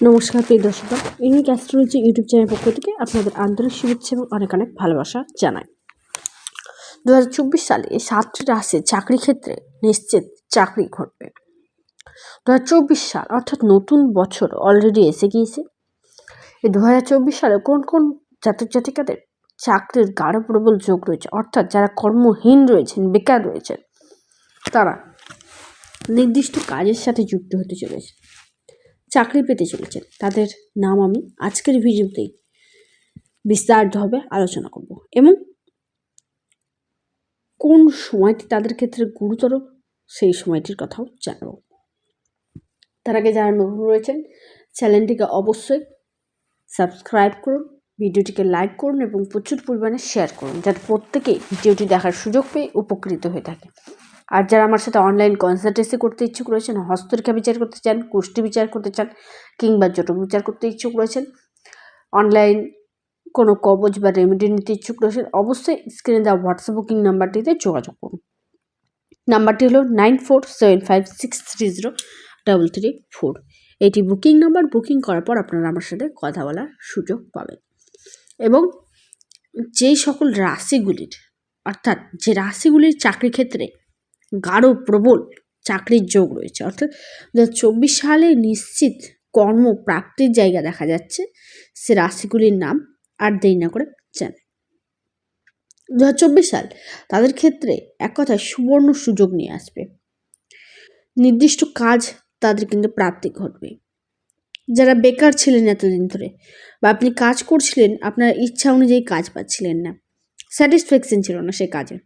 নমস্কার, প্রিয় দর্শক, ইউনিক অ্যাস্ট্রোলজি ইউটিউব চ্যানেল পক্ষ থেকে আপনাদের আন্তরিক শুভেচ্ছা এবং অনেক অনেক ভালোবাসা জানাই। দু হাজার চব্বিশ সালে সাতটি রাশির চাকরি ক্ষেত্রে নিশ্চিত চাকরি ঘটবে। দু হাজার চব্বিশ সাল, অর্থাৎ নতুন বছর অলরেডি এসে গিয়েছে। এই দু হাজার চব্বিশ সালে কোন কোন জাতক জাতিকাদের চাকরির গাঢ় প্রবল যোগ রয়েছে, অর্থাৎ যারা কর্মহীন রয়েছেন, বেকার রয়েছেন, তারা নির্দিষ্ট কাজের সাথে যুক্ত হতে চলেছে চাকরি পেতে চলেছেন। তাদের নাম আমি আজকের ভিডিওতেই বিস্তারিতভাবে আলোচনা করব এবং কোন সময়টি তাদের ক্ষেত্রে গুরুতর সেই সময়টির কথাও জানাব। তার আগে যারা নতুন রয়েছেন, চ্যানেলটিকে অবশ্যই সাবস্ক্রাইব করুন, ভিডিওটিকে লাইক করুন এবং প্রচুর পরিমাণে শেয়ার করুন, যাতে প্রত্যেকেই ভিডিওটি দেখার সুযোগ পেয়ে উপকৃত হয়ে থাকে। আর যারা আমার সাথে অনলাইন কনসালটেন্সি করতে ইচ্ছুক রয়েছেন, হস্তরেখা বিচার করতে চান, কুষ্টি বিচার করতে চান কিংবা জটক বিচার করতে ইচ্ছুক রয়েছেন অনলাইন কোনো কবজ বা রেমেডি নিতে ইচ্ছুক রয়েছেন, অবশ্যই স্ক্রিনে দেওয়া হোয়াটসঅ্যাপ বুকিং নাম্বারটিতে যোগাযোগ করুন। নাম্বারটি হলো nine four seven five six three zero double three four এটি বুকিং নাম্বার বুকিং করার পর আপনারা আমার সাথে কথা বলার সুযোগ পাবেন। এবং যেই সকল রাশিগুলির, অর্থাৎ যে রাশিগুলির চাকরি ক্ষেত্রে গাঢ় প্রবল চাকরির যোগ রয়েছে। অর্থাৎ দু চব্বিশ সালে নিশ্চিত কর্মপ্রাপ্তির জায়গা দেখা যাচ্ছে। সে রাশিগুলির নাম আর দেরি না করে জানে দু চব্বিশ সাল তাদের ক্ষেত্রে এক কথায় সুবর্ণ সুযোগ নিয়ে আসবে। নির্দিষ্ট কাজ তাদের কিন্তু প্রাপ্তি ঘটবে। যারা বেকার ছিলেন এতদিন ধরে বা আপনি কাজ করছিলেন, আপনার ইচ্ছা অনুযায়ী কাজ পাচ্ছিলেন না। স্যাটিসফ্যাকশন ছিল না সে কাজে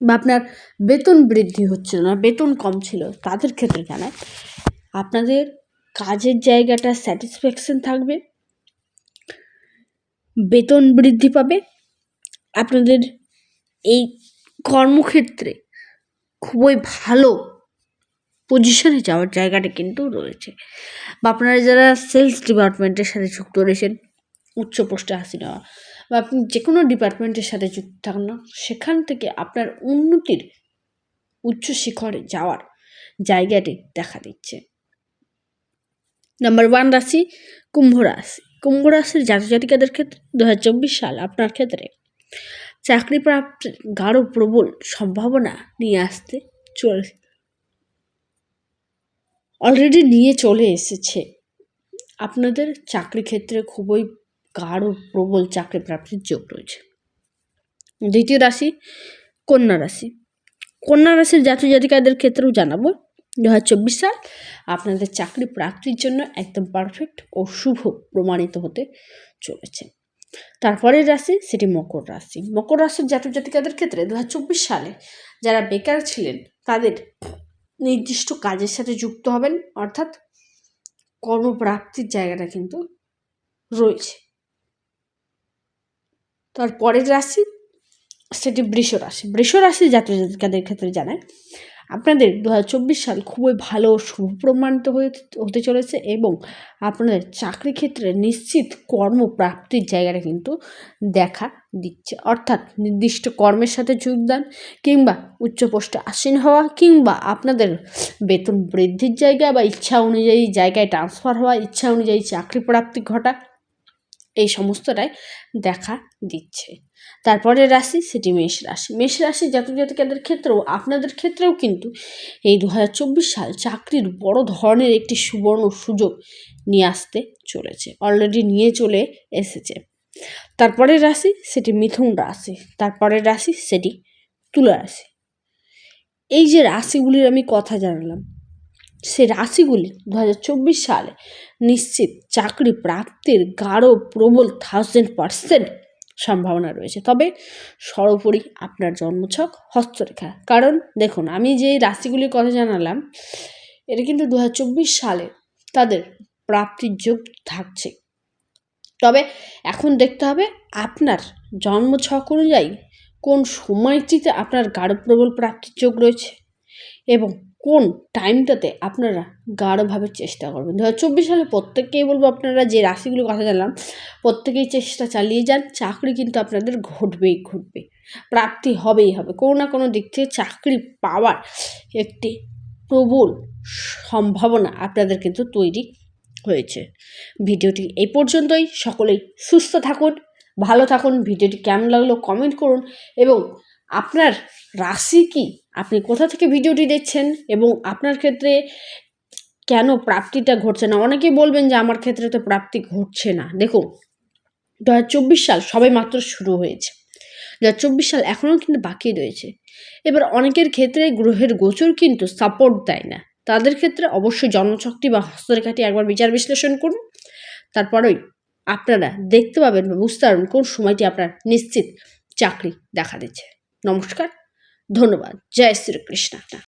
বা আপনার বেতন বৃদ্ধি হচ্ছিল না, বেতন কম ছিল, তাদের ক্ষেত্রে জানায়। আপনাদের কাজের জায়গাটা স্যাটিসফ্যাকশন থাকবে, বেতন বৃদ্ধি পাবে। আপনাদের এই কর্মক্ষেত্রে খুবই ভালো পজিশনে যাওয়ার জায়গাটা কিন্তু রয়েছে। বা আপনারা যারা সেলস ডিপার্টমেন্টের সাথে যুক্ত রয়েছেন উচ্চ পোস্টে হাসি নেওয়া বা আপনি যে কোনো ডিপার্টমেন্টের সাথে যুক্ত থাকুন না, সেখান থেকে আপনার উন্নতির উচ্চ শিখরে যাওয়ার জায়গাটি দেখা দিচ্ছে। নাম্বার ওয়ান রাশি, কুম্ভ রাশি। কুম্ভ রাশির জাতিকাদের ক্ষেত্রে দু হাজার চব্বিশ সাল আপনার ক্ষেত্রে চাকরি প্রাপ্তির গাঢ় প্রবল সম্ভাবনা নিয়ে আসতে চলে অলরেডি নিয়ে চলে এসেছে। আপনাদের চাকরি ক্ষেত্রে খুবই গাঢ় প্রবল চাকরি প্রাপ্তির যোগ রয়েছে। দ্বিতীয় রাশি, কন্যা রাশি। কন্যা রাশির জাতি জাতিকাদের ক্ষেত্রেও জানাব দু চব্বিশ সাল আপনাদের চাকরি প্রাপ্তির জন্য একদম পারফেক্ট ও শুভ প্রমাণিত হতে চলেছে। তারপরের রাশি, সেটি মকর রাশি। মকর রাশির জাতক জাতিকাদের ক্ষেত্রে দু হাজার চব্বিশ সালে যারা বেকার ছিলেন, তাদের নির্দিষ্ট কাজের সাথে যুক্ত হবেন, অর্থাৎ কর্মপ্রাপ্তির জায়গাটা কিন্তু রয়েছে। তারপরের রাশি সেটি বৃষ রাশি। বৃষ রাশি জাতীয় জাতিকাদের ক্ষেত্রে জানায় আপনাদের দু হাজার চব্বিশ সাল খুবই ভালো শুভ প্রমাণিত হয়ে হতে চলেছে এবং আপনাদের চাকরি ক্ষেত্রে নিশ্চিত কর্মপ্রাপ্তির জায়গাটা কিন্তু দেখা দিচ্ছে। অর্থাৎ নির্দিষ্ট কর্মের সাথে যোগদান কিংবা উচ্চ পোস্টে আসীন হওয়া কিংবা আপনাদের বেতন বৃদ্ধির জায়গা বা ইচ্ছা অনুযায়ী জায়গায় ট্রান্সফার হওয়া, ইচ্ছা অনুযায়ী চাকরি প্রাপ্তি ঘটা এই সমস্তটাই দেখা দিচ্ছে। তারপরে রাশি, সেটি মেষ রাশি। মেষ রাশি জাতক জাতিকাদের ক্ষেত্রেও, আপনাদের ক্ষেত্রেও কিন্তু এই দু হাজার চব্বিশ সাল চাকরির বড় ধরনের একটি সুবর্ণ সুযোগ নিয়ে আসতে চলেছে অলরেডি নিয়ে চলে এসেছে। তারপরের রাশি, সেটি মিথুন রাশি। তারপরের রাশি, সেটি তুলা রাশি। এই যে রাশিগুলির আমি কথা জানালাম সে রাশিগুলি দু হাজার চব্বিশ সালে নিশ্চিত চাকরি প্রাপ্তির গাঢ় প্রবল থাউজেন্ড পারসেন্ট সম্ভাবনা রয়েছে। তবে সর্বোপরি আপনার জন্মছক হস্তরেখা। কারণ দেখুন, আমি যে রাশিগুলির কথা জানালাম এটা কিন্তু দু হাজার চব্বিশ সালে তাদের প্রাপ্তির যোগ থাকছে। তবে এখন দেখতে হবে আপনার জন্মছক অনুযায়ী কোন সময়টিতে আপনার গাঢ় প্রবল প্রাপ্তির যোগ রয়েছে এবং কোন টাইমটাতে আপনারা গাঢ়ভাবে চেষ্টা করবেন? দু চব্বিশ সালে প্রত্যেককেই বলব আপনারা যে রাশিগুলোর কথা জানলাম, প্রত্যেকেই চেষ্টা চালিয়ে যান, চাকরি কিন্তু আপনাদের ঘটবেই ঘটবে। প্রাপ্তি হবেই হবে। কোনো না কোনো দিক থেকে চাকরি পাওয়ার একটি প্রবল সম্ভাবনা আপনাদের কিন্তু তৈরি হয়েছে। ভিডিওটি এই পর্যন্তই। সকলেই সুস্থ থাকুন, ভালো থাকুন। ভিডিওটি কেমন লাগল কমেন্ট করুন এবং আপনার রাশি কি? আপনি কোথা থেকে ভিডিওটি দেখছেন? এবং আপনার ক্ষেত্রে কেন প্রাপ্তিটা ঘটছে না? অনেকেই বলবেন যে আমার ক্ষেত্রে তো প্রাপ্তি ঘটছে না। দেখুন, দু হাজার চব্বিশ সাল সবে মাত্র শুরু হয়েছে। দু চব্বিশ সাল এখনও কিন্তু বাকি রয়েছে। এবার অনেকের ক্ষেত্রে গ্রহের গোচর কিন্তু সাপোর্ট দেয় না। তাদের ক্ষেত্রে অবশ্যই জন্মশক্তি বা হস্তরেখাটি একবার বিচার বিশ্লেষণ করুন। তারপরেই আপনারা দেখতে পাবেন বা বুঝতে পারবেন কোন সময়টি আপনার নিশ্চিত চাকরি দেখা দিচ্ছে। নমস্কার ধন্যবাদ জয় শ্রীকৃষ্ণ।